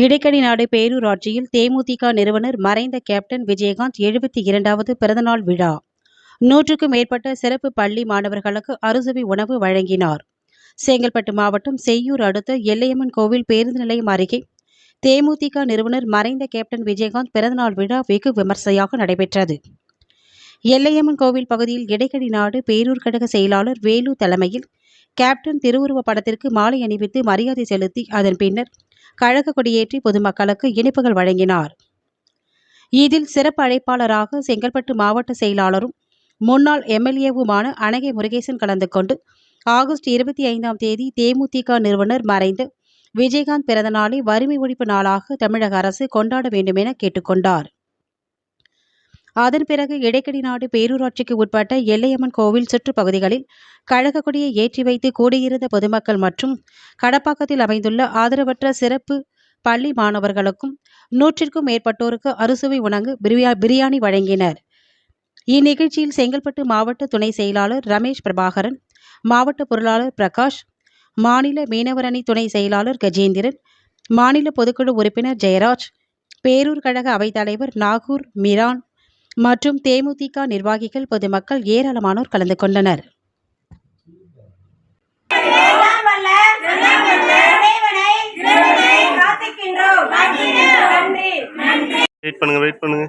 இடைக்கடி நாடு பேரூராட்சியில் தேமுதிக நிறுவனர் மறைந்த கேப்டன் விஜயகாந்த் எழுபத்தி இரண்டாவது பிறந்தநாள் விழா. நூற்றுக்கும் மேற்பட்ட சிறப்பு பள்ளி மாணவர்களுக்கு அறுசுவை உணவு வழங்கினார். செங்கல்பட்டு மாவட்டம் செய்யூர் அடுத்த எல்லையம்மன் கோவில் பேருந்து நிலையம் அருகே தேமுதிக நிறுவனர் மறைந்த கேப்டன் விஜயகாந்த் பிறந்தநாள் விழா வெகு விமர்சையாக நடைபெற்றது. எல்லையம்மன் கோவில் பகுதியில் இடைக்கடி நாடு பேரூர் கழக செயலாளர் வேலு தலைமையில் கேப்டன் திருவுருவ படத்திற்கு மாலை அணிவித்து மரியாதை செலுத்தி அதன் பின்னர் கழக கொடியேற்றி பொதுமக்களுக்கு இனிப்புகள் வழங்கினார். இதில் சிறப்பு அழைப்பாளராக செங்கல்பட்டு மாவட்ட செயலாளரும் முன்னாள் எம்எல்ஏவுமான அனகை முருகேசன் கலந்து கொண்டு ஆகஸ்ட் இருபத்தி ஐந்தாம் தேதி தேமுதிக நிறுவனர் மறைந்து விஜயகாந்த் பிறந்தநாளை வறுமை ஒழிப்பு நாளாக தமிழக அரசு கொண்டாட வேண்டும் என கேட்டுக்கொண்டார். அதன் பிறகு இடைக்கடி நாடு பேரூராட்சிக்கு உட்பட்ட எல்லையம்மன் கோவில் சுற்றுப்பகுதிகளில் கழக கொடியை ஏற்றி வைத்து கூடியிருந்த பொதுமக்கள் மற்றும் கடப்பாக்கத்தில் அமைந்துள்ள ஆதரவற்ற சிறப்பு பள்ளி மாணவர்களுக்கும் நூற்றிற்கும் மேற்பட்டோருக்கு அறுசுவை உணவு பிரியா பிரியாணி வழங்கினர். இந்நிகழ்ச்சியில் செங்கல்பட்டு மாவட்ட துணை செயலாளர் ரமேஷ் பிரபாகரன் மாவட்ட பொருளாளர் பிரகாஷ் மாநில மீனவரணி துணை செயலாளர் கஜேந்திரன் மாநில பொதுக்குழு உறுப்பினர் ஜெயராஜ் பேரூர் கழக அவைத்தலைவர் நாகூர் மிரான் மற்றும் தேமுதிக நிர்வாகிகள் பொதுமக்கள் ஏராளமானோர் கலந்து கொண்டனர். வெயிட் பண்ணுங்க வெயிட் பண்ணுங்க.